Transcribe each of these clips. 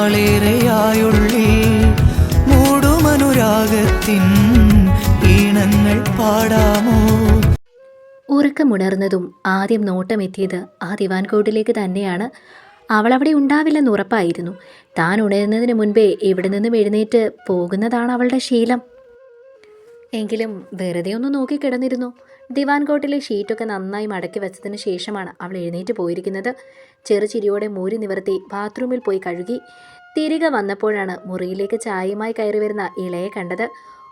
നാളേറെയായുള്ളിൽ മൂടുമനുരാഗത്തിൻ ഈണങ്ങൾ പാടാമോ? ഉറക്കമുണർന്നതും ആദ്യം നോട്ടമെത്തിയത് ആ ദിവാൻ കോട്ടിലേക്ക് തന്നെയാണ്. അവൾ അവിടെ ഉണ്ടാവില്ലെന്ന് ഉറപ്പായിരുന്നു. താൻ ഉണരുന്നതിന് മുൻപേ ഇവിടെ നിന്നും എഴുന്നേറ്റ് പോകുന്നതാണ് അവളുടെ ശീലം. എങ്കിലും വെറുതെ ഒന്ന് നോക്കി കിടന്നിരുന്നു ദിവാൻ കോട്ടിലെ ഷീറ്റൊക്കെ നന്നായി മടക്കി വെച്ചതിന് ശേഷമാണ് അവൾ എഴുന്നേറ്റ് പോയിരിക്കുന്നത്. ചെറുചിരിയോടെ മൂരി നിവർത്തി ബാത്റൂമിൽ പോയി കഴുകി തിരികെ വന്നപ്പോഴാണ് മുറിയിലേക്ക് ചായയുമായി കയറി വരുന്ന ഇളയെ കണ്ടത്.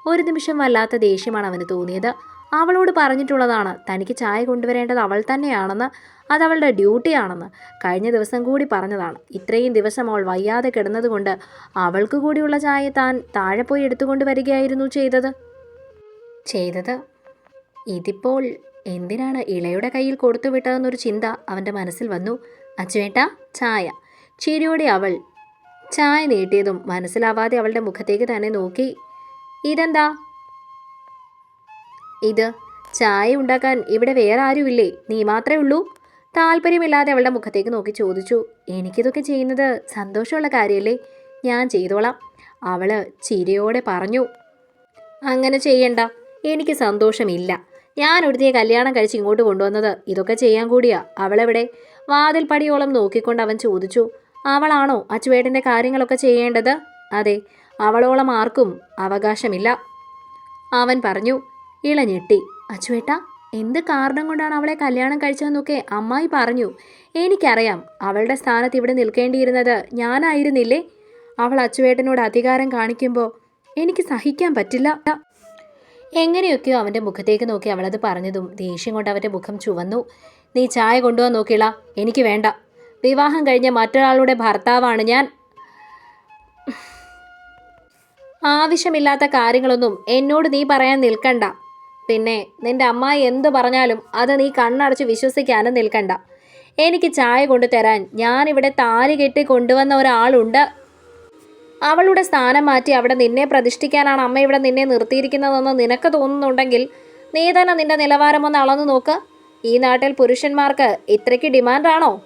ഒരു നിമിഷം വല്ലാത്ത ദേഷ്യമാണ് അവന് തോന്നിയത്. അവളോട് പറഞ്ഞിട്ടുള്ളതാണ് തനിക്ക് ചായ കൊണ്ടുവരേണ്ടത് അവൾ തന്നെയാണെന്ന് അത് അവളുടെ ഡ്യൂട്ടിയാണെന്ന് കഴിഞ്ഞ ദിവസം കൂടി പറഞ്ഞതാണ്. ഇത്രയും ദിവസം അവൾ വയ്യാതെ കിടന്നതുകൊണ്ട് അവൾക്ക് കൂടിയുള്ള ചായ താൻ താഴെ പോയി എടുത്തുകൊണ്ട് വരികയായിരുന്നു ചെയ്തത്. ചെയ്തത്? ഇതിപ്പോൾ എന്തിനാണ് ഇളയുടെ കയ്യിൽ കൊടുത്തു വിട്ടതെന്നൊരു ചിന്ത അവന്റെ മനസ്സിൽ വന്നു. അച്ചുവേട്ട ചായ. ചിരിയോടെ അവൾ ചായ നീട്ടിയതും മനസ്സിലാവാതെ അവളുടെ മുഖത്തേക്ക് തന്നെ നോക്കി. ഇതെന്താ? ഇത് ചായ ഉണ്ടാക്കാൻ ഇവിടെ വേറെ ആരുമില്ലേ? നീ മാത്രമേ ഉള്ളൂ? താല്പര്യമില്ലാതെ അവളുടെ മുഖത്തേക്ക് നോക്കി ചോദിച്ചു. എനിക്കിതൊക്കെ ചെയ്യുന്നത് സന്തോഷമുള്ള കാര്യമല്ലേ? ഞാൻ ചെയ്തോളാം. അവൾ ചിരിയോടെ പറഞ്ഞു. അങ്ങനെ ചെയ്യണ്ട. എനിക്ക് സന്തോഷമില്ല. ഞാൻ ഒരുത്തിയെ കല്യാണം കഴിച്ച് ഇങ്ങോട്ട് കൊണ്ടുവന്നത് ഇതൊക്കെ ചെയ്യാൻ കൂടിയാ. അവളെവിടെ? വാതിൽ പടിയോളം നോക്കിക്കൊണ്ട് അവൻ ചോദിച്ചു. അവളാണോ അച്ചുവേട്ടന്റെ കാര്യങ്ങളൊക്കെ ചെയ്യേണ്ടത്? അതെ അവളോളം ആർക്കും അവകാശമില്ല. അവൻ പറഞ്ഞു ഇളഞ്ഞെട്ടി അച്ചുവേട്ട എന്ത് കാരണം കൊണ്ടാണ് അവളെ കല്യാണം കഴിച്ചതെന്നൊക്കെ അമ്മായി പറഞ്ഞു. എനിക്കറിയാം അവളുടെ സ്ഥാനത്ത് ഇവിടെ നിൽക്കേണ്ടിയിരുന്നത് ഞാനായിരുന്നില്ലേ? അവൾ അച്ചുവേട്ടനോട് അധികാരം കാണിക്കുമ്പോൾ എനിക്ക് സഹിക്കാൻ പറ്റില്ല. എങ്ങനെയൊക്കെയോ അവന്റെ മുഖത്തേക്ക് നോക്കി അവളത് പറഞ്ഞതും ദേഷ്യം കൊണ്ട് അവന്റെ മുഖം ചുവന്നു. നീ ചായ കൊണ്ടുപോകാൻ നോക്കിയില്ല എനിക്ക് വേണ്ട. വിവാഹം കഴിഞ്ഞ മറ്റൊരാളുടെ ഭർത്താവാണ് ഞാൻ. ആവശ്യമില്ലാത്ത കാര്യങ്ങളൊന്നും എന്നോട് നീ പറയാൻ നിൽക്കണ്ട. പിന്നെ നിന്റെ അമ്മായി എന്ത് പറഞ്ഞാലും അത് നീ കണ്ണടച്ച് വിശ്വസിക്കാനും നിൽക്കണ്ട. എനിക്ക് ചായ കൊണ്ടുതരാൻ ഞാനിവിടെ താലി കെട്ടി കൊണ്ടുവന്ന ഒരാളുണ്ട്. അവളുടെ സ്ഥാനം മാറ്റി അവിടെ നിന്നെ പ്രതിഷ്ഠിക്കാനാണ് അമ്മ ഇവിടെ നിന്നെ നിർത്തിയിരിക്കുന്നതെന്ന് നിനക്ക് തോന്നുന്നുണ്ടെങ്കിൽ നീ തന്നെ നിന്റെ നിലവാരം ഒന്ന് അളന്നു നോക്ക്. ഈ നാട്ടിൽ പുരുഷന്മാർക്ക് ഇത്രയ്ക്ക് ഡിമാൻഡാണോ?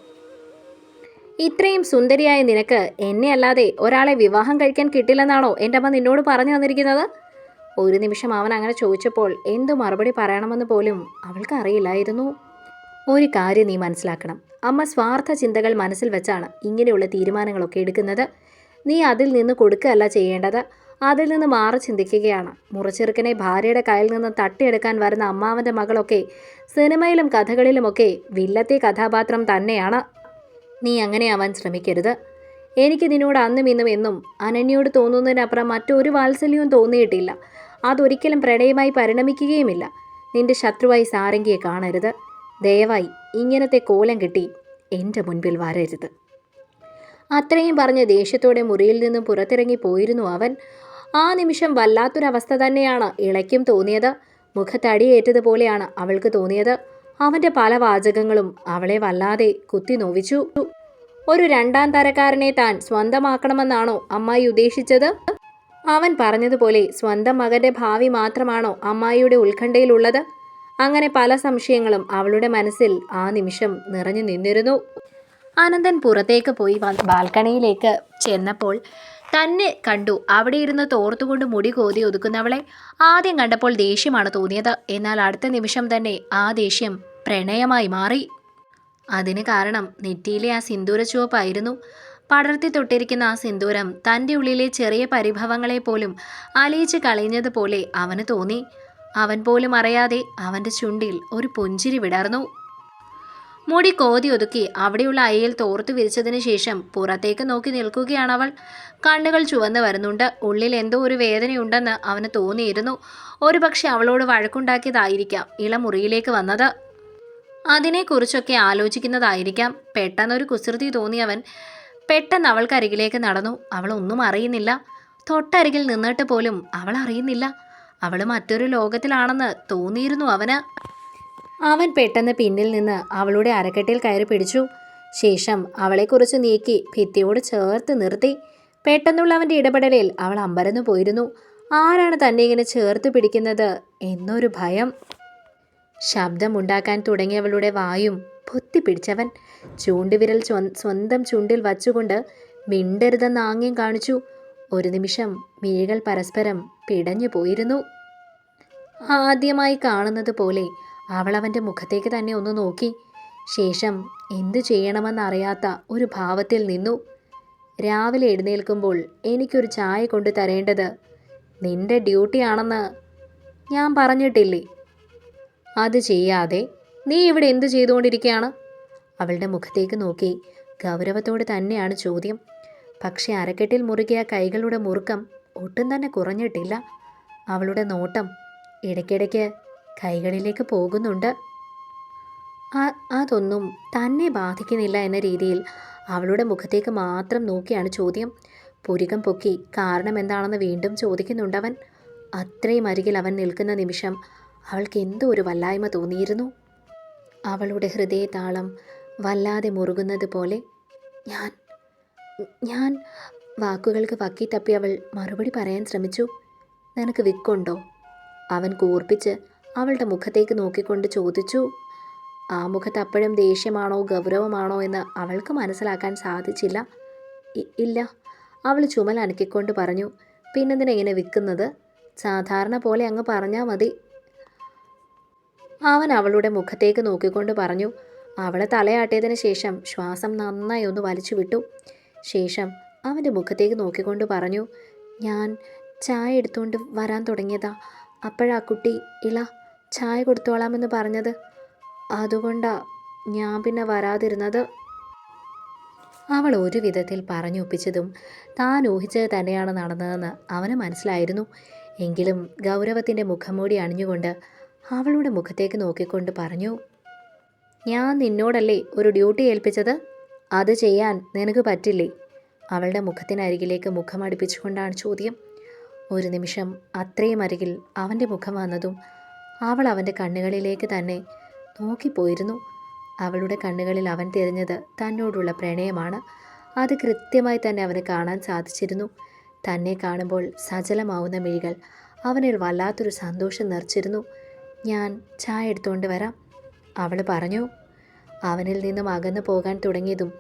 ഇത്രയും സുന്ദരിയായ നിനക്ക് എന്നെ അല്ലാതെ ഒരാളെ വിവാഹം കഴിക്കാൻ കിട്ടില്ലെന്നാണോ എന്റെ അമ്മ നിന്നോട് പറഞ്ഞു തന്നിരിക്കുന്നത്? ഒരു നിമിഷം അവൻ അങ്ങനെ ചോദിച്ചപ്പോൾ എന്തു മറുപടി പറയണമെന്ന് പോലും അവൾക്ക് അറിയില്ലായിരുന്നു. ഒരു കാര്യം നീ മനസ്സിലാക്കണം. അമ്മ സ്വാർത്ഥ ചിന്തകൾ മനസ്സിൽ വെച്ചാണ് ഇങ്ങനെയുള്ള തീരുമാനങ്ങളൊക്കെ എടുക്കുന്നത്. നീ അതിൽ നിന്ന് കൊടുക്കുകയല്ല ചെയ്യേണ്ടത്. അതിൽ നിന്ന് മാറി ചിന്തിക്കുകയാണ്. മുറിച്ചെറുക്കനെ ഭാര്യയുടെ കയ്യിൽ നിന്ന് തട്ടിയെടുക്കാൻ വരുന്ന അമ്മാവന്റെ മകളൊക്കെ സിനിമയിലും കഥകളിലുമൊക്കെ വില്ലത്തെ കഥാപാത്രം തന്നെയാണ്. നീ അങ്ങനെ ആവാൻ ശ്രമിക്കരുത്. എനിക്ക് നിന്നോട് അന്നും ഇന്നും എന്നും അനന്യോട് തോന്നുന്നതിനപ്പുറം മറ്റൊരു വാത്സല്യവും തോന്നിയിട്ടില്ല. അതൊരിക്കലും പ്രണയമായി പരിണമിക്കുകയുമില്ല. നിന്റെ ശത്രുവായി സാരംഗിയെ കാണരുത്. ദയവായി ഇങ്ങനത്തെ കോലം കിട്ടി എന്റെ മുൻപിൽ വരരുത്. അത്രയും പറഞ്ഞ് ദേഷ്യത്തോടെ മുറിയിൽ നിന്നും പുറത്തിറങ്ങി പോയിരുന്നു അവൻ. ആ നിമിഷം വല്ലാത്തൊരവസ്ഥ തന്നെയാണ് ഇളയ്ക്കും തോന്നിയത്. മുഖത്തടിയേറ്റതുപോലെയാണ് അവൾക്ക് തോന്നിയത്. അവന്റെ പല വാചകങ്ങളും അവളെ വല്ലാതെ കുത്തി നോവിച്ചു. ഒരു രണ്ടാം തരക്കാരനെ താൻ സ്വന്തമാക്കണമെന്നാണോ അമ്മായി ഉദ്ദേശിച്ചത്? അവൻ പറഞ്ഞതുപോലെ സ്വന്തം മകന്റെ ഭാവി മാത്രമാണോ അമ്മായിയുടെ ഉത്കണ്ഠയിലുള്ളത്? അങ്ങനെ പല സംശയങ്ങളും അവളുടെ മനസ്സിൽ ആ നിമിഷം നിറഞ്ഞു നിന്നിരുന്നു. അനന്തൻ പുറത്തേക്ക് പോയി ബാൽക്കണിയിലേക്ക് ചെന്നപ്പോൾ തന്നെ കണ്ടു. അവിടെ ഇരുന്ന് തോർത്തുകൊണ്ട് മുടി കോതി ഒതുക്കുന്നവളെ ആദ്യം കണ്ടപ്പോൾ ദേഷ്യമാണ് തോന്നിയത്. എന്നാൽ അടുത്ത നിമിഷം തന്നെ ആ ദേഷ്യം പ്രണയമായി മാറി. അതിന് കാരണം നെറ്റിയിലെ ആ സിന്ദൂര ചുവപ്പായിരുന്നു. പടർത്തി തൊട്ടിരിക്കുന്ന ആ സിന്ദൂരം തന്റെ ഉള്ളിലെ ചെറിയ പരിഭവങ്ങളെ പോലും അലിയിച്ച് കളയുന്നതുപോലെ അവന് തോന്നി. അവൻ പോലും അറിയാതെ അവന്റെ ചുണ്ടിൽ ഒരു പുഞ്ചിരി വിടർന്നു. മുടി കോതി ഒതുക്കി അവിടെയുള്ള അയയിൽ തോർത്തു വിരിച്ചതിന് ശേഷം പുറത്തേക്ക് നോക്കി നിൽക്കുകയാണ് അവൾ. കണ്ണുകൾ ചുവന്ന് വരുന്നുണ്ട്. ഉള്ളിൽ എന്തോ ഒരു വേദനയുണ്ടെന്ന് അവന് തോന്നിയിരുന്നു. ഒരുപക്ഷെ അവളോട് വഴക്കുണ്ടാക്കിയതായിരിക്കാം ഇളമുറിയിലേക്ക് വന്നത്. അതിനെക്കുറിച്ചൊക്കെ ആലോചിക്കുന്നതായിരിക്കാം. പെട്ടെന്നൊരു കുസൃതി തോന്നിയവൻ പെട്ടെന്ന് അവൾക്കരികിലേക്ക് നടന്നു. അവൾ ഒന്നും അറിയുന്നില്ല. തൊട്ടരികിൽ നിന്നിട്ട് പോലും അവൾ അറിയുന്നില്ല. അവൾ മറ്റൊരു ലോകത്തിലാണെന്ന് തോന്നിയിരുന്നു അവന്. അവൻ പെട്ടെന്ന് പിന്നിൽ നിന്ന് അവളുടെ അരക്കെട്ടിൽ കയറി പിടിച്ചു. ശേഷം അവളെക്കുറിച്ച് നീക്കി ഭിത്തിയോട് ചേർത്ത് നിർത്തി. പെട്ടെന്നുള്ള അവന്റെ ഇടപെടലിൽ അവൾ അമ്പരന്നു പോയിരുന്നു. ആരാണ് തന്നെ ഇങ്ങനെ ചേർത്ത് പിടിക്കുന്നത് എന്നൊരു ഭയം. ശബ്ദമുണ്ടാക്കാൻ തുടങ്ങിയവളുടെ വായും പൊത്തിപ്പിടിച്ചവൻ ചൂണ്ടുവിരൽ സ്വ- സ്വന്തം ചുണ്ടിൽ വച്ചുകൊണ്ട് മിണ്ടരുതെന്ന് ആംഗ്യം കാണിച്ചു. ഒരു നിമിഷം മിഴികൾ പരസ്പരം പിടഞ്ഞു പോയിരുന്നു. ആദ്യമായി കാണുന്നത് പോലെ അവൾ അവന്റെ മുഖത്തേക്ക് തന്നെ ഒന്ന് നോക്കി. ശേഷം എന്തു ചെയ്യണമെന്നറിയാത്ത ഒരു ഭാവത്തിൽ നിന്നു. രാവിലെ എഴുന്നേൽക്കുമ്പോൾ എനിക്കൊരു ചായ കൊണ്ടു തരേണ്ടത് നിന്റെ ഡ്യൂട്ടിയാണെന്ന് ഞാൻ പറഞ്ഞിട്ടില്ലേ? അത് ചെയ്യാതെ നീ ഇവിടെ എന്തു ചെയ്തുകൊണ്ടിരിക്കുകയാണ്? അവളുടെ മുഖത്തേക്ക് നോക്കി ഗൗരവത്തോട് തന്നെയാണ് ചോദ്യം. പക്ഷേ അരക്കെട്ടിൽ മുറുകിയ കൈകളുടെ മുറുക്കം ഒട്ടും തന്നെ കുറഞ്ഞിട്ടില്ല. അവളുടെ നോട്ടം ഇടയ്ക്കിടയ്ക്ക് കൈകളിലേക്ക് പോകുന്നുണ്ട്. അതൊന്നും തന്നെ ബാധിക്കുന്നില്ല എന്ന രീതിയിൽ അവളുടെ മുഖത്തേക്ക് മാത്രം നോക്കിയാണ് ചോദ്യം. പുരികം പൊക്കി കാരണം എന്താണെന്ന് വീണ്ടും ചോദിക്കുന്നുണ്ടവൻ അത്രയും അരികിൽ അവൻ നിൽക്കുന്ന നിമിഷം അവൾക്ക് എന്തോ ഒരു വല്ലായ്മ തോന്നിയിരുന്നു. അവളുടെ ഹൃദയതാളം വല്ലാതെ മുറുകുന്നത് പോലെ. ഞാൻ ഞാൻ വാക്കുകൾക്ക് വക്കി തപ്പി അവൾ മറുപടി പറയാൻ ശ്രമിച്ചു. നിനക്ക് വിക്കുണ്ടോ? അവൻ കൂർപ്പിച്ച് അവളുടെ മുഖത്തേക്ക് നോക്കിക്കൊണ്ട് ചോദിച്ചു ആ മുഖത്ത് അപ്പോഴും ദേഷ്യമാണോ ഗൗരവമാണോ എന്ന് അവൾക്ക് മനസ്സിലാക്കാൻ സാധിച്ചില്ല. ഇല്ല. അവൾ ചുമൽ അനക്കിക്കൊണ്ട് പറഞ്ഞു പിന്നെന്തിനെങ്ങനെ വിൽക്കുന്നത്? സാധാരണ പോലെ അങ്ങ് പറഞ്ഞാൽ മതി. അവൻ അവളുടെ മുഖത്തേക്ക് നോക്കിക്കൊണ്ട് പറഞ്ഞു അവളെ തലയാട്ടിയതിന് ശേഷം ശ്വാസം നന്നായി ഒന്ന് വലിച്ചു വിട്ടു. ശേഷം അവന്റെ മുഖത്തേക്ക് നോക്കിക്കൊണ്ട് പറഞ്ഞു ഞാൻ ചായ എടുത്തുകൊണ്ട് വരാൻ തുടങ്ങിയതാ. അപ്പോഴാ കുട്ടി ഇള. ചായ കൊടുത്തോളാമെന്ന് പറഞ്ഞത്. അതുകൊണ്ടാ ഞാൻ പിന്നെ വരാതിരുന്നത്. അവൾ ഒരു വിധത്തിൽ പറഞ്ഞൊപ്പിച്ചതും താൻ ഊഹിച്ചത് തന്നെയാണ് നടന്നതെന്ന് അവന് മനസ്സിലായിരുന്നു. എങ്കിലും ഗൗരവത്തിന്റെ മുഖംമൂടി അണിഞ്ഞുകൊണ്ട് അവളുടെ മുഖത്തേക്ക് നോക്കിക്കൊണ്ട് പറഞ്ഞു ഞാൻ നിന്നോടല്ലേ ഒരു ഡ്യൂട്ടി ഏൽപ്പിച്ചത്? അത് ചെയ്യാൻ നിനക്ക് പറ്റില്ലേ? അവളുടെ മുഖത്തിനരികിലേക്ക് മുഖം അടുപ്പിച്ചുകൊണ്ടാണ് ചോദ്യം. ഒരു നിമിഷം അത്രയും അരികിൽ അവന്റെ മുഖം വന്നതും അവൾ അവന്റെ കണ്ണുകളിലേക്ക് തന്നെ നോക്കിപ്പോയിരുന്നു. അവളുടെ കണ്ണുകളിൽ അവൻ തിരഞ്ഞത് തന്നോടുള്ള പ്രണയമാണ്. അത് കൃത്യമായി തന്നെ അവന് കാണാൻ സാധിച്ചിരുന്നു. തന്നെ കാണുമ്പോൾ സജലമാവുന്ന മിഴികൾ അവനിൽ വല്ലാത്തൊരു സന്തോഷം നിറച്ചിരുന്നു. ഞാൻ ചായ എടുത്തുകൊണ്ട് വരാം അവൾ പറഞ്ഞു. അവനിൽ നിന്നും അകന്നു പോകാൻ തുടങ്ങിയതും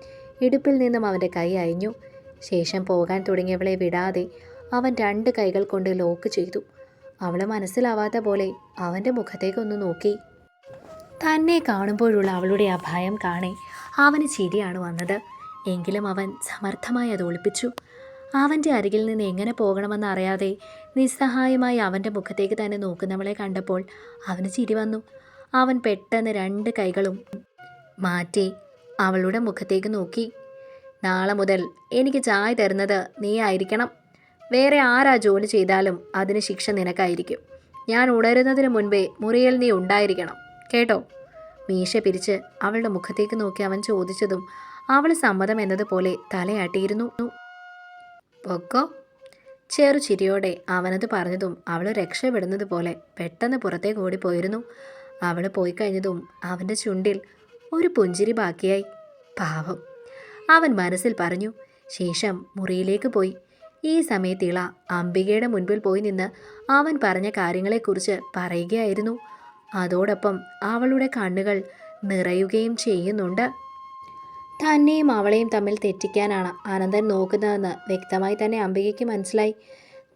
ഇടുപ്പിൽ നിന്നും അവന്റെ കൈ അയഞ്ഞു ശേഷം പോകാൻ തുടങ്ങിയവളെ വിടാതെ അവൻ രണ്ട് കൈകൾ കൊണ്ട് ലോക്ക് ചെയ്തു. അവൾ മനസ്സിലാവാത്ത പോലെ അവന്റെ മുഖത്തേക്കൊന്ന് നോക്കി. തന്നെ കാണുമ്പോഴുള്ള അവളുടെ ആ ഭയം കാണെ അവന് ചിരിയാണ് വന്നത്. എങ്കിലും അവൻ സമർത്ഥമായി അത് ഒളിപ്പിച്ചു. അവന്റെ അരികിൽ നിന്ന് എങ്ങനെ പോകണമെന്ന് അറിയാതെ നിസ്സഹായമായി അവന്റെ മുഖത്തേക്ക് തന്നെ നോക്കുന്നവളെ കണ്ടപ്പോൾ അവന് ചിരി വന്നു. അവൻ പെട്ടെന്ന് രണ്ട് കൈകളും മാറ്റി അവളുടെ മുഖത്തേക്ക് നോക്കി. നാളെ മുതൽ എനിക്ക് ചായ തരുന്നത് നീ ആയിരിക്കണം. വേറെ ആരാ ജോലി ചെയ്താലും അതിന് ശിക്ഷ നിനക്കായിരിക്കും. ഞാൻ ഉണരുന്നതിന് മുൻപേ മുറിയിൽ നീ ഉണ്ടായിരിക്കണം. കേട്ടോ? മീശ പിരിച്ച് അവളുടെ മുഖത്തേക്ക് നോക്കി അവൻ ചോദിച്ചതും അവൾ സമ്മതം എന്നതുപോലെ തലയാട്ടിയിരുന്നു. പൊക്കോ? ചെറു ചിരിയോടെ അവനത് പറഞ്ഞതും അവൾ രക്ഷപ്പെടുന്നത് പോലെ പെട്ടെന്ന് പുറത്തേക്ക് ഓടിപ്പോയിരുന്നു. അവൾ പോയി കഴിഞ്ഞതും അവന്റെ ചുണ്ടിൽ ഒരു പുഞ്ചിരി ബാക്കിയായി. പാവം. അവൻ മനസ്സിൽ പറഞ്ഞു ശേഷം മുറിയിലേക്ക് പോയി. ഈ സമയത്ത് ഇള അംബികയുടെ മുൻപിൽ പോയി നിന്ന് അവൻ പറഞ്ഞ കാര്യങ്ങളെക്കുറിച്ച് പറയുകയായിരുന്നു. അതോടൊപ്പം അവളുടെ കണ്ണുകൾ നിറയുകയും ചെയ്യുന്നുണ്ട്. തന്നെയും അവളെയും തമ്മിൽ തെറ്റിക്കാനാണ് അനന്തൻ നോക്കുന്നതെന്ന് വ്യക്തമായി തന്നെ അംബികയ്ക്ക് മനസ്സിലായി.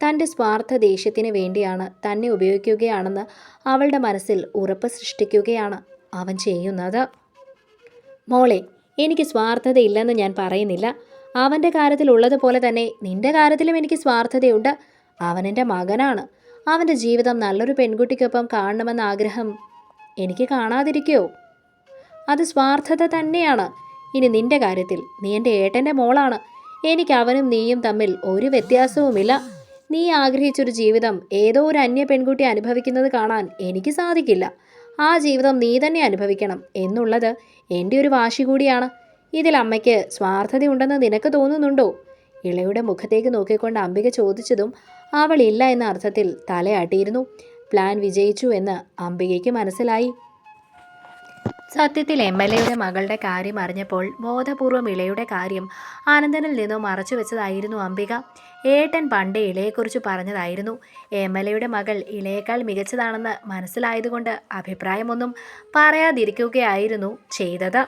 തന്റെ സ്വാർത്ഥ ദേഷ്യത്തിന് വേണ്ടിയാണ് തന്നെ ഉപയോഗിക്കുകയാണെന്ന് അവളുടെ മനസ്സിൽ ഉറപ്പ് സൃഷ്ടിക്കുകയാണ് അവൻ ചെയ്യുന്നത്. മോളെ എനിക്ക് സ്വാർത്ഥതയില്ലെന്ന് ഞാൻ പറയുന്നില്ല. അവന്റെ കാര്യത്തിൽ ഉള്ളതുപോലെ തന്നെ നിന്റെ കാര്യത്തിലും എനിക്ക് സ്വാർത്ഥതയുണ്ട്. അവനെന്റെ മകനാണ്. അവന്റെ ജീവിതം നല്ലൊരു പെൺകുട്ടിക്കൊപ്പം കാണണമെന്ന ആഗ്രഹം എനിക്ക് കാണാതിരിക്കോ? അത് സ്വാർത്ഥത തന്നെയാണ്. ഇനി നിന്റെ കാര്യത്തിൽ നീ എന്റെ ഏട്ടന്റെ മോളാണ്. എനിക്ക് അവനും നീയും തമ്മിൽ ഒരു വ്യത്യാസവുമില്ല. നീ ആഗ്രഹിച്ചൊരു ജീവിതം ഏതോ ഒരു അന്യ പെൺകുട്ടി അനുഭവിക്കുന്നത് കാണാൻ എനിക്ക് സാധിക്കില്ല. ആ ജീവിതം നീ തന്നെ അനുഭവിക്കണം എന്നുള്ളത് എന്റെ ഒരു വാശി കൂടിയാണ്. ഇതിൽ അമ്മയ്ക്ക് സ്വാർത്ഥതയുണ്ടെന്ന് നിനക്ക് തോന്നുന്നുണ്ടോ? ഇളയുടെ മുഖത്തേക്ക് നോക്കിക്കൊണ്ട് അംബിക ചോദിച്ചതും അവൾ ഇല്ല എന്ന അർത്ഥത്തിൽ തലയാട്ടിയിരുന്നു പ്ലാൻ വിജയിച്ചു എന്ന് അംബികയ്ക്ക് മനസ്സിലായി. സത്യത്തിൽ എം എൽ എയുടെ മകളുടെ കാര്യം അറിഞ്ഞപ്പോൾ ബോധപൂർവം ഇളയുടെ കാര്യം ആനന്ദനിൽ നിന്നും മറച്ചു വെച്ചതായിരുന്നു അംബിക. ഏട്ടൻ പണ്ട് ഇളയെക്കുറിച്ച് പറഞ്ഞതായിരുന്നു. എം എൽ എയുടെ മകൾ ഇളയേക്കാൾ മികച്ചതാണെന്ന് മനസ്സിലായതുകൊണ്ട് അഭിപ്രായമൊന്നും പറയാതിരിക്കുകയായിരുന്നു ചെയ്തത്.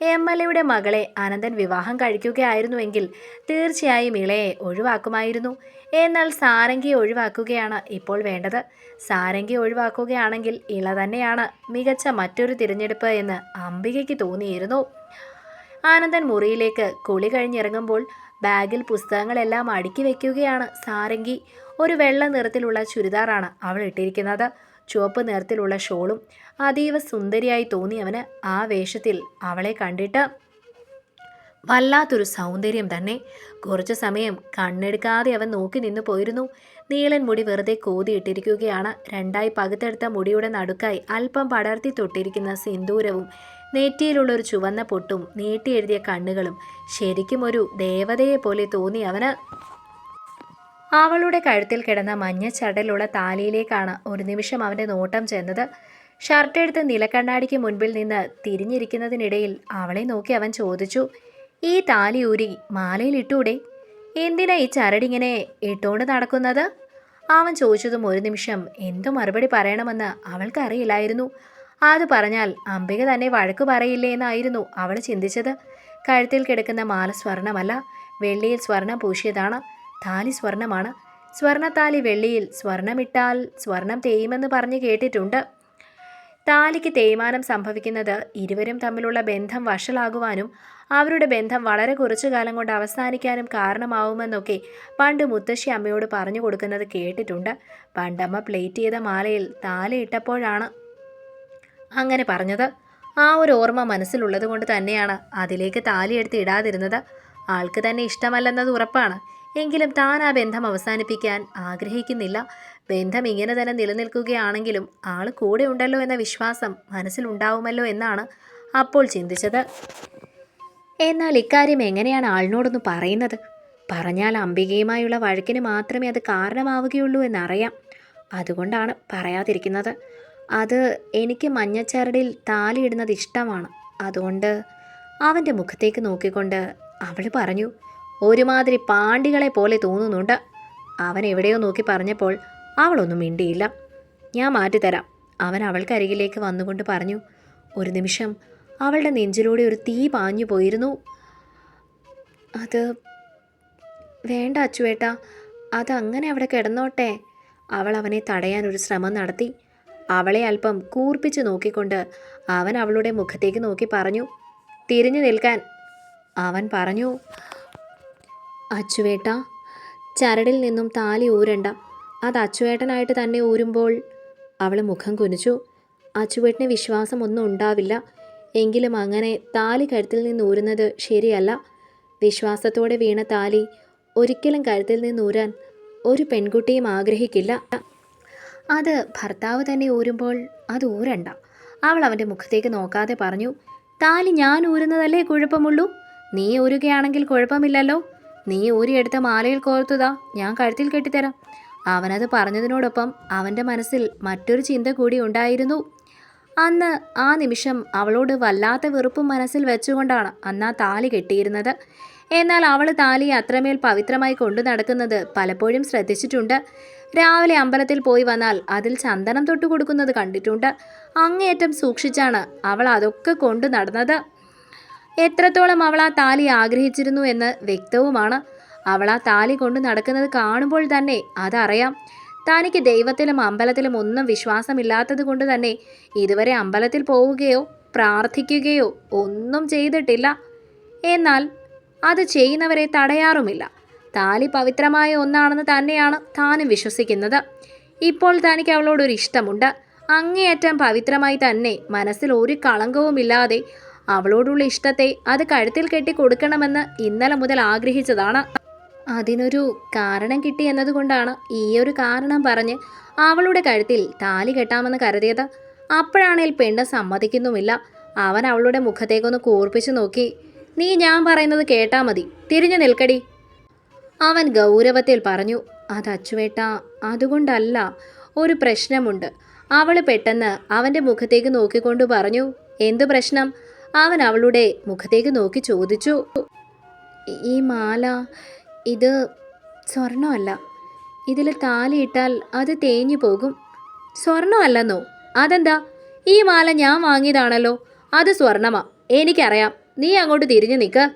എം എൽ എയുടെ മകളെ അനന്തൻ വിവാഹം കഴിക്കുകയായിരുന്നുവെങ്കിൽ തീർച്ചയായും ഇളയെ ഒഴിവാക്കുമായിരുന്നു. എന്നാൽ സാരംഗി ഒഴിവാക്കുകയാണ് ഇപ്പോൾ വേണ്ടത്. സാരംഗി ഒഴിവാക്കുകയാണെങ്കിൽ ഇള തന്നെയാണ് മികച്ച മറ്റൊരു തിരഞ്ഞെടുപ്പ് എന്ന് അംബികയ്ക്ക് തോന്നിയിരുന്നു. ആനന്ദൻ മുറിയിലേക്ക് കുളി കഴിഞ്ഞിറങ്ങുമ്പോൾ ബാഗിൽ പുസ്തകങ്ങളെല്ലാം അടുക്കി വയ്ക്കുകയാണ് സാരംഗി. ഒരു വെള്ള നിറത്തിലുള്ള ചുരിദാറാണ് അവൾ ഇട്ടിരിക്കുന്നത്. ചുവപ്പ് നിറത്തിലുള്ള ഷോളും അതീവ സുന്ദരിയായി തോന്നി അവന് ആ വേഷത്തിൽ അവളെ കണ്ടിട്ട് വല്ലാത്തൊരു സൗന്ദര്യം തന്നെ. കുറച്ചു സമയം കണ്ണെടുക്കാതെ അവൻ നോക്കി നിന്നു പോയിരുന്നു. നീളൻ മുടി വെറുതെ കോതിയിട്ടിരിക്കുകയാണ്. രണ്ടായി പകുത്തെടുത്ത മുടിയുടെ നടുക്കായി അല്പം പടർത്തി തൊട്ടിരിക്കുന്ന സിന്ദൂരവും നെറ്റിയിലുള്ള ഒരു ചുവന്ന പൊട്ടും നീട്ടിയെഴുതിയ കണ്ണുകളും ശരിക്കും ഒരു ദേവതയെ പോലെ തോന്നി അവന് അവളുടെ കഴുത്തിൽ കിടന്ന മഞ്ഞ ചടലുള്ള താലിയിലേക്കാണ് ഒരു നിമിഷം അവന്റെ നോട്ടം ചെന്നത്. ഷർട്ടെടുത്ത് നിലക്കണ്ണാടിക്ക് മുൻപിൽ നിന്ന് തിരിഞ്ഞിരിക്കുന്നതിനിടയിൽ അവളെ നോക്കി അവൻ ചോദിച്ചു ഈ താലി ഊരി മാലയിൽ ഇട്ടൂടെ? എന്തിനാ ഈ ചരടിങ്ങനെ ഇട്ടുകൊണ്ട് നടക്കുന്നത്? അവൻ ചോദിച്ചതും ഒരു നിമിഷം എന്തു മറുപടി പറയണമെന്ന് അവൾക്കറിയില്ലായിരുന്നു. അത് പറഞ്ഞാൽ അംബിക തന്നെ വഴക്കു പറയില്ലേ എന്നായിരുന്നു അവൾ ചിന്തിച്ചത്. കഴുത്തിൽ കിടക്കുന്ന മാല സ്വർണമല്ല വെള്ളിയിൽ സ്വർണം പൂശിയതാണ്. താലി സ്വർണമാണ്. സ്വർണത്താലി വെള്ളിയിൽ സ്വർണമിട്ടാൽ സ്വർണം തേയുമെന്ന് പറഞ്ഞ് കേട്ടിട്ടുണ്ട്. താലിക്ക് തേയ്മാനം സംഭവിക്കുന്നത് ഇരുവരും തമ്മിലുള്ള ബന്ധം വഷളാകുവാനും അവരുടെ ബന്ധം വളരെ കുറച്ചു കാലം കൊണ്ട് അവസാനിക്കാനും കാരണമാവുമെന്നൊക്കെ പണ്ട് മുത്തശ്ശി അമ്മയോട് പറഞ്ഞു കൊടുക്കുന്നത് കേട്ടിട്ടുണ്ട്. പണ്ടമ്മ പ്ലേറ്റ് ചെയ്ത മാലയിൽ താലി ഇട്ടപ്പോഴാണ് അങ്ങനെ പറഞ്ഞത്. ആ ഒരു ഓർമ്മ മനസ്സിലുള്ളത് കൊണ്ട് തന്നെയാണ് അതിലേക്ക് താലി എടുത്ത് ഇടാതിരുന്നത്. ആൾക്ക് തന്നെ ഇഷ്ടമല്ലെന്നത് ഉറപ്പാണ്. എങ്കിലും താൻ ആ ബന്ധം അവസാനിപ്പിക്കാൻ ആഗ്രഹിക്കുന്നില്ല. ബന്ധം ഇങ്ങനെ തന്നെ നിലനിൽക്കുകയാണെങ്കിലും ആൾ കൂടെ ഉണ്ടല്ലോ എന്ന വിശ്വാസം മനസ്സിലുണ്ടാവുമല്ലോ എന്നാണ് അപ്പോൾ ചിന്തിച്ചത്. എന്നാൽ ഇക്കാര്യം എങ്ങനെയാണ് ആളിനോടൊന്ന് പറയുന്നത്? പറഞ്ഞാൽ അംബികയുമായുള്ള വഴക്കിന് മാത്രമേ അത് കാരണമാവുകയുള്ളൂ എന്നറിയാം. അതുകൊണ്ടാണ് പറയാതിരിക്കുന്നത്. അത് എനിക്ക് മഞ്ഞച്ചരടിൽ താലിയിടുന്നത് ഇഷ്ടമാണ്. അതുകൊണ്ട് അവന്റെ മുഖത്തേക്ക് നോക്കിക്കൊണ്ട് അവൾ പറഞ്ഞു ഒരുമാതിരി പാണ്ടികളെ പോലെ തോന്നുന്നുണ്ട്. അവൻ എവിടെയോ നോക്കി പറഞ്ഞപ്പോൾ അവളൊന്നും മിണ്ടിയില്ല. ഞാൻ മാറ്റിത്തരാം. അവൻ അവൾക്കരികിലേക്ക് വന്നുകൊണ്ട് പറഞ്ഞു ഒരു നിമിഷം അവളുടെ നെഞ്ചിലൂടെ ഒരു തീ പാഞ്ഞു പോയിരുന്നു. അത് വേണ്ട അച്ചുവേട്ട അതങ്ങനെ അവിടെ കിടന്നോട്ടെ. അവൾ അവനെ തടയാൻ ഒരു ശ്രമം നടത്തി. അവളെ അല്പം കൂർപ്പിച്ച് നോക്കിക്കൊണ്ട് അവൻ അവളുടെ മുഖത്തേക്ക് നോക്കി പറഞ്ഞു തിരിഞ്ഞു നിൽക്കാൻ. അവൻ പറഞ്ഞു അച്ചുവേട്ട ചരടിൽ നിന്നും താലി ഊരണ്ട. അത് അച്ചുവേട്ടനായിട്ട് തന്നെ ഊരുമ്പോൾ അവൾ മുഖം കുനിച്ചു. അച്ചുവേട്ടന് വിശ്വാസമൊന്നും ഉണ്ടാവില്ല. എങ്കിലും അങ്ങനെ താലി കഴുത്തിൽ നിന്ന് ഊരുന്നത് ശരിയല്ല. വിശ്വാസത്തോടെ വീണ താലി ഒരിക്കലും കഴുത്തിൽ നിന്ന് ഊരാൻ ഒരു പെൺകുട്ടിയും ആഗ്രഹിക്കില്ല. അത് ഭർത്താവ് തന്നെ ഊരുമ്പോൾ അത് ഊരണ്ട. അവൾ അവന്റെ മുഖത്തേക്ക് നോക്കാതെ പറഞ്ഞു താലി ഞാൻ ഊരുന്നതല്ലേ കുഴപ്പമുള്ളൂ? നീ ഊരുകയാണെങ്കിൽ കുഴപ്പമില്ലല്ലോ. നീ ഊരിയെടുത്ത മാലയിൽ കോർത്തുതാ ഞാൻ കഴുത്തിൽ കെട്ടിത്തരാം. അവനത് പറഞ്ഞതിനോടൊപ്പം അവന്റെ മനസ്സിൽ മറ്റൊരു ചിന്ത കൂടി ഉണ്ടായിരുന്നു. അന്ന് ആ നിമിഷം അവളോട് വല്ലാത്ത വെറുപ്പും മനസ്സിൽ വെച്ചുകൊണ്ടാണ് അന്ന് ആ താലി കെട്ടിയിരുന്നത്. എന്നാൽ അവൾ താലി അത്രമേൽ പവിത്രമായി കൊണ്ടു നടക്കുന്നത് പലപ്പോഴും ശ്രദ്ധിച്ചിട്ടുണ്ട്. രാവിലെ അമ്പലത്തിൽ പോയി വന്നാൽ അതിൽ ചന്ദനം തൊട്ടു കൊടുക്കുന്നത് കണ്ടിട്ടുണ്ട്. അങ്ങേയറ്റം സൂക്ഷിച്ചാണ് അവൾ അതൊക്കെ കൊണ്ടു നടന്നത്. എത്രത്തോളം അവൾ ആ താലി ആഗ്രഹിച്ചിരുന്നു എന്ന് വ്യക്തവുമാണ്. അവൾ ആ താലി കൊണ്ട് നടക്കുന്നത് കാണുമ്പോൾ തന്നെ അതറിയാം. തനിക്ക് ദൈവത്തിലും അമ്പലത്തിലും ഒന്നും വിശ്വാസമില്ലാത്തത് കൊണ്ട് തന്നെ ഇതുവരെ അമ്പലത്തിൽ പോവുകയോ പ്രാർത്ഥിക്കുകയോ ഒന്നും ചെയ്തിട്ടില്ല. എന്നാൽ അത് ചെയ്യുന്നവരെ തടയാറുമില്ല. താലി പവിത്രമായ ഒന്നാണെന്ന് തന്നെയാണ് താനും വിശ്വസിക്കുന്നത്. ഇപ്പോൾ തനിക്ക് അവളോടൊരു ഇഷ്ടമുണ്ട് അങ്ങേയറ്റം പവിത്രമായി തന്നെ മനസ്സിൽ ഒരു കളങ്കവുമില്ലാതെ അവളോടുള്ള ഇഷ്ടത്തെ അത് കഴുത്തിൽ കെട്ടി കൊടുക്കണമെന്ന് ഇന്നലെ മുതൽ ആഗ്രഹിച്ചതാണ്. അതിനൊരു കാരണം കിട്ടി എന്നതുകൊണ്ടാണ് ഈ ഒരു കാരണം പറഞ്ഞ് അവളുടെ കഴുത്തിൽ താലി കെട്ടാമെന്ന് കരുതിയത്. അപ്പോഴാണേൽ പെണ്ണ് സമ്മതിക്കുന്നുമില്ല. അവൻ അവളുടെ മുഖത്തേക്കൊന്ന് കൂർപ്പിച്ചു നോക്കി. നീ ഞാൻ പറയുന്നത് കേട്ടാ മതി. തിരിഞ്ഞു നിൽക്കടി. അവൻ ഗൗരവത്തിൽ പറഞ്ഞു. അത് അച്ചുവേട്ട അതുകൊണ്ടല്ല. ഒരു പ്രശ്നമുണ്ട്. അവൾ പെട്ടെന്ന് അവന്റെ മുഖത്തേക്ക് നോക്കിക്കൊണ്ട് പറഞ്ഞു. എന്ത് പ്രശ്നം? അവൻ അവളുടെ മുഖത്തേക്ക് നോക്കി ചോദിച്ചു ഈ മാല ഇത് സ്വർണമല്ല ഇതിൽ താലിയിട്ടാൽ അത് തേഞ്ഞു പോകും. സ്വർണമല്ലെന്നോ? അതെന്താ? ഈ മാല ഞാൻ വാങ്ങിയതാണല്ലോ. അത് സ്വർണമാ. എനിക്കറിയാം. നീ അങ്ങോട്ട് തിരിഞ്ഞു നിൽക്ക്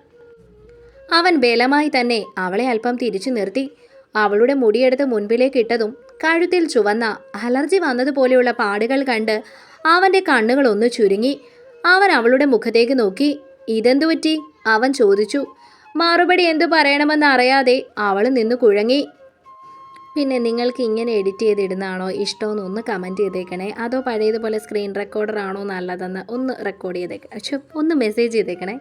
അവൻ ബലമായി തന്നെ അവളെ അല്പം തിരിച്ചു നിർത്തി. അവളുടെ മുടിയെടുത്ത് മുൻപിലേക്ക് ഇട്ടതും കഴുത്തിൽ ചുവന്ന അലർജി വന്നതുപോലെയുള്ള പാടുകൾ കണ്ട് അവന്റെ കണ്ണുകൾ ഒന്ന് ചുരുങ്ങി. അവൻ അവളുടെ മുഖത്തേക്ക് നോക്കി. ഇതെന്തു പറ്റി? അവൻ ചോദിച്ചു. മറുപടി എന്തു പറയണമെന്ന് അറിയാതെ അവൾ നിന്ന് കുഴങ്ങി. പിന്നെ നിങ്ങൾക്ക് ഇങ്ങനെ എഡിറ്റ് ചെയ്തിടുന്നതാണോ? ഇഷ്ടമെന്ന് ഒന്ന് കമന്റ് ചെയ്തേക്കണേ. അതോ പഴയതുപോലെ സ്ക്രീൻ റെക്കോർഡർ ആണോ നല്ലതെന്ന് ഒന്ന് റെക്കോർഡ് ചെയ്തേക്കണേ ഒന്ന് മെസ്സേജ് ചെയ്തേക്കണേ.